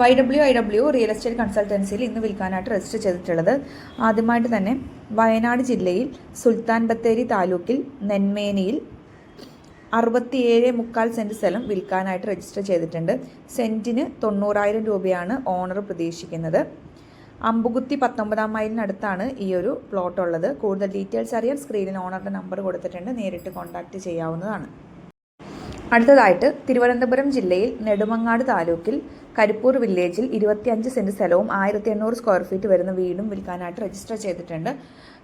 Y W I W real estate കൺസൾട്ടൻസിയിൽ ഇന്ന് വിൽക്കാനായിട്ട് register ചെയ്തിട്ടുള്ളത്. ആദ്യമായിട്ട് തന്നെ വയനാട് ജില്ലയിൽ സുൽത്താൻ ബത്തേരി താലൂക്കിൽ നെന്മേനിയിൽ അറുപത്തിയേഴ് മുക്കാൽ സെന്റ് സ്ഥലം വിൽക്കാനായിട്ട് രജിസ്റ്റർ ചെയ്തിട്ടുണ്ട്. സെന്റിന് തൊണ്ണൂറായിരം രൂപയാണ് ഓണർ പ്രതീക്ഷിക്കുന്നത്. അമ്പുകുത്തി പത്തൊമ്പതാം മൈലിനടുത്താണ് ഈ ഒരു പ്ലോട്ട് ഉള്ളത്. കൂടുതൽ ഡീറ്റെയിൽസ് അറിയാൻ സ്ക്രീനിൽ ഓണറുടെ നമ്പർ കൊടുത്തിട്ടുണ്ട്. നേരിട്ട് കോൺടാക്റ്റ് ചെയ്യാവുന്നതാണ്. അടുത്തതായിട്ട് തിരുവനന്തപുരം ജില്ലയിൽ നെടുമങ്ങാട് താലൂക്കിൽ കരിപ്പൂർ വില്ലേജിൽ ഇരുപത്തിയഞ്ച് സെന്റ് സ്ഥലവും ആയിരത്തി എണ്ണൂറ് സ്ക്വയർ ഫീറ്റ് വരുന്ന വീടും വിൽക്കാനായിട്ട് രജിസ്റ്റർ ചെയ്തിട്ടുണ്ട്.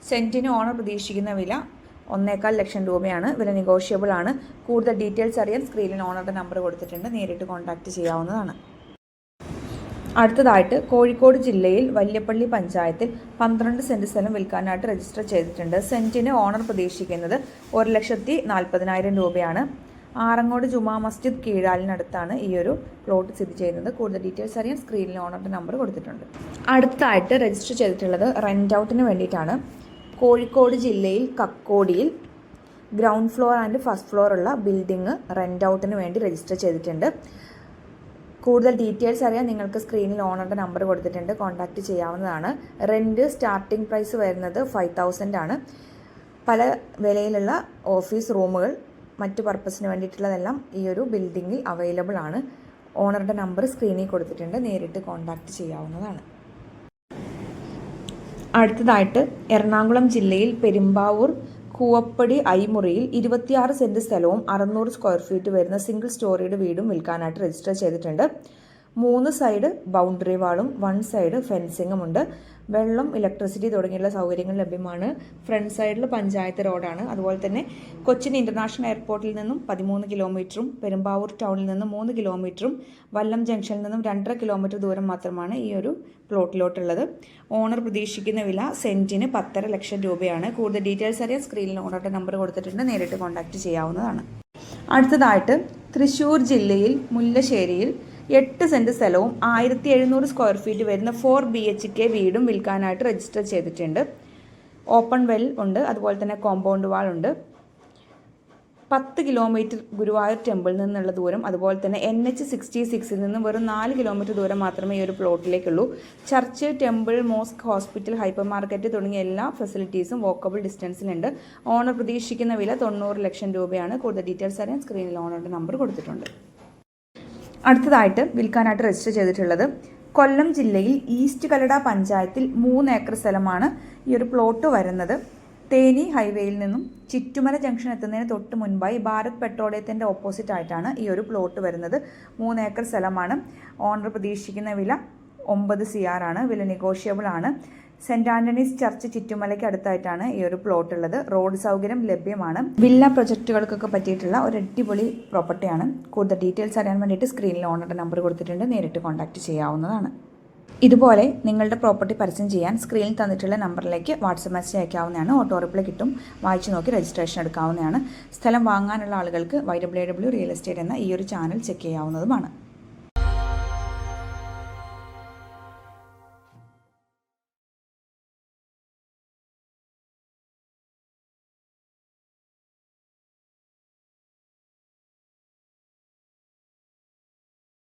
സെന്റിന് ഓണർ പ്രതീക്ഷിക്കുന്ന വില ഒന്നേക്കാൽ ലക്ഷം രൂപയാണ്. വില നെഗോഷ്യബിൾ ആണ്. കൂടുതൽ ഡീറ്റെയിൽസ് അറിയാൻ സ്ക്രീനിൽ ഓണറുടെ നമ്പർ കൊടുത്തിട്ടുണ്ട്. നേരിട്ട് കോൺടാക്റ്റ് ചെയ്യാവുന്നതാണ്. അടുത്തതായിട്ട് കോഴിക്കോട് ജില്ലയിൽ വല്യപ്പള്ളി പഞ്ചായത്തിൽ പന്ത്രണ്ട് സെന്റ് സ്ഥലം വിൽക്കാനായിട്ട് രജിസ്റ്റർ ചെയ്തിട്ടുണ്ട്. സെന്റിന് ഓണർ പ്രതീക്ഷിക്കുന്നത് ഒരു ലക്ഷത്തി നാൽപ്പതിനായിരം രൂപയാണ്. ആറങ്ങോട് ജുമാ മസ്ജിദ് കീഴാലിനടുത്താണ് ഈ ഒരു പ്ലോട്ട് സ്ഥിതി ചെയ്യുന്നത്. കൂടുതൽ ഡീറ്റെയിൽസ് അറിയാൻ സ്ക്രീനിൽ ഓണറുടെ നമ്പർ കൊടുത്തിട്ടുണ്ട്. അടുത്തായിട്ട് രജിസ്റ്റർ ചെയ്തിട്ടുള്ളത് റെന്റ് ഔട്ടിന് വേണ്ടിയിട്ടാണ്. കോഴിക്കോട് ജില്ലയിൽ കക്കോടിയിൽ ground floor and first floor ഉള്ള ബിൽഡിംഗ് റെന്റ് ഔട്ടിന് വേണ്ടി രജിസ്റ്റർ ചെയ്തിട്ടുണ്ട്. കൂടുതൽ ഡീറ്റെയിൽസ് അറിയാൻ നിങ്ങൾക്ക് സ്ക്രീനിൽ ഓണറുടെ നമ്പർ കൊടുത്തിട്ടുണ്ട്. കോൺടാക്റ്റ് ചെയ്യാവുന്നതാണ്. റെന്റ് സ്റ്റാർട്ടിംഗ് പ്രൈസ് വരുന്നത് ഫൈവ് തൗസൻഡ് ആണ്. പല വിലയിലുള്ള ഓഫീസ് റൂമുകൾ മറ്റു പർപ്പസിന് വേണ്ടിയിട്ടുള്ളതെല്ലാം ഈ ഒരു ബിൽഡിങ്ങിൽ അവൈലബിൾ ആണ്. ഓണറുടെ നമ്പർ സ്ക്രീനിൽ കൊടുത്തിട്ടുണ്ട്. നേരിട്ട് കോൺടാക്റ്റ് ചെയ്യാവുന്നതാണ്. അടുത്തതായിട്ട് എറണാകുളം ജില്ലയിൽ പെരുമ്പാവൂർ കൂവപ്പടി ഐമുറിയിൽ ഇരുപത്തിയാറ് സെന്റ് സ്ഥലവും അറുന്നൂറ് സ്ക്വയർ ഫീറ്റ് വരുന്ന സിംഗിൾ സ്റ്റോറിയുടെ വീടും വിൽക്കാനായിട്ട് രജിസ്റ്റർ ചെയ്തിട്ടുണ്ട്. മൂന്ന് സൈഡ് ബൗണ്ടറി വാളും വൺ സൈഡ് ഫെൻസിങ്ങും ഉണ്ട്. വെള്ളം ഇലക്ട്രിസിറ്റി തുടങ്ങിയുള്ള സൗകര്യങ്ങൾ ലഭ്യമാണ്. ഫ്രണ്ട് സൈഡിൽ പഞ്ചായത്ത് റോഡാണ് അതുപോലെ തന്നെ കൊച്ചിൻ ഇന്റർനാഷണൽ എയർപോർട്ടിൽ നിന്നും പതിമൂന്ന് കിലോമീറ്ററും പെരുമ്പാവൂർ ടൗണിൽ നിന്നും മൂന്ന് കിലോമീറ്ററും വല്ലം ജംഗ്ഷനിൽ നിന്നും രണ്ടര കിലോമീറ്റർ ദൂരം മാത്രമാണ് ഈ ഒരു പ്ലോട്ടിലോട്ടുള്ളത് ഓണർ പ്രതീക്ഷിക്കുന്ന വില സെന്റിന് പത്തര ലക്ഷം രൂപയാണ്. കൂടുതൽ ഡീറ്റെയിൽസ് അറിയാൻ സ്ക്രീനിൽ ഓണറുടെ നമ്പർ കൊടുത്തിട്ടുണ്ട്. നേരിട്ട് കോൺടാക്ട് ചെയ്യാവുന്നതാണ്. അടുത്തതായിട്ട് തൃശ്ശൂർ ജില്ലയിൽ മുല്ലശ്ശേരിയിൽ എട്ട് സെന്റ് സ്ഥലവും ആയിരത്തി എഴുന്നൂറ് സ്ക്വയർ ഫീറ്റ് വരുന്ന ഫോർ ബി എച്ച് കെ വീടും വിൽക്കാനായിട്ട് രജിസ്റ്റർ ചെയ്തിട്ടുണ്ട്. ഓപ്പൺ വെൽ ഉണ്ട് അതുപോലെ തന്നെ കോമ്പൗണ്ട് വാൾ ഉണ്ട്. പത്ത് കിലോമീറ്റർ ഗുരുവായൂർ ടെമ്പിളിൽ നിന്നുള്ള ദൂരം അതുപോലെ തന്നെ എൻ എച്ച് സിക്സ്റ്റി സിക്സിൽ നിന്ന് വെറും നാല് കിലോമീറ്റർ ദൂരം മാത്രമേ ഈ ഒരു പ്ലോട്ടിലേക്കുള്ളൂ church temple mosque hospital hypermarket തുടങ്ങിയ എല്ലാ ഫെസിലിറ്റീസും വോക്കബിൾ ഡിസ്റ്റൻസിലുണ്ട് ഓണർ പ്രതീക്ഷിക്കുന്ന വില തൊണ്ണൂറ് ലക്ഷം രൂപയാണ്. കൂടുതൽ ഡീറ്റെയിൽസ് അറിയാൻ സ്ക്രീനിൽ ഓണറുടെ നമ്പർ കൊടുത്തിട്ടുണ്ട്. അടുത്തതായിട്ട് വിൽക്കാനായിട്ട് രജിസ്റ്റർ ചെയ്തിട്ടുള്ളത് കൊല്ലം ജില്ലയിൽ ഈസ്റ്റ് കലട പഞ്ചായത്തിൽ മൂന്ന് ഏക്കർ സ്ഥലമാണ് ഈ ഒരു പ്ലോട്ട് വരുന്നത്. തേനി ഹൈവേയിൽ നിന്നും ചിറ്റുമല ജംഗ്ഷൻ എത്തുന്നതിന് തൊട്ട് മുൻപായി ഭാരത് പെട്രോളിയത്തിന്റെ ഓപ്പോസിറ്റ് ആയിട്ടാണ് ഈ ഒരു പ്ലോട്ട് വരുന്നത്. മൂന്ന് ഏക്കർ സ്ഥലമാണ്. ഓണർ പ്രതീക്ഷിക്കുന്ന വില ഒമ്പത് സി ആർ ആണ്. വില നെഗോഷ്യബിൾ ആണ്. സെന്റ് ആന്റണീസ് ചർച്ച് ചുറ്റുമലയ്ക്ക് അടുത്തായിട്ടാണ് ഈ ഒരു പ്ലോട്ട് ഉള്ളത്. റോഡ് സൗകര്യം ലഭ്യമാണ്. വില്ല പ്രൊജക്റ്റുകൾക്കൊക്കെ പറ്റിയിട്ടുള്ള ഒരു അടിപൊളി പ്രോപ്പർട്ടിയാണ് കൂടുതൽ ഡീറ്റെയിൽസ് അറിയാൻ വേണ്ടിയിട്ട് സ്ക്രീനിൽ ഓണറുടെ നമ്പർ കൊടുത്തിട്ടുണ്ട്. നേരിട്ട് കോൺടാക്ട് ചെയ്യാവുന്നതാണ്. ഇതുപോലെ നിങ്ങളുടെ പ്രോപ്പർട്ടി പരസ്യം ചെയ്യാൻ സ്ക്രീനിൽ തന്നിട്ടുള്ള നമ്പറിലേക്ക് വാട്സപ്പ് മെസ്സേജ് അയക്കാവുന്നതാണ്. ഓട്ടോ റിപ്ലൈ കിട്ടും. വായിച്ചു നോക്കി രജിസ്ട്രേഷൻ എടുക്കാവുന്നതാണ്. സ്ഥലം വാങ്ങാനുള്ള ആളുകൾക്ക് Y W W real estate എന്ന ഈ ഒരു ചാനൽ ചെക്ക് ചെയ്യാവുന്നതുമാണ്.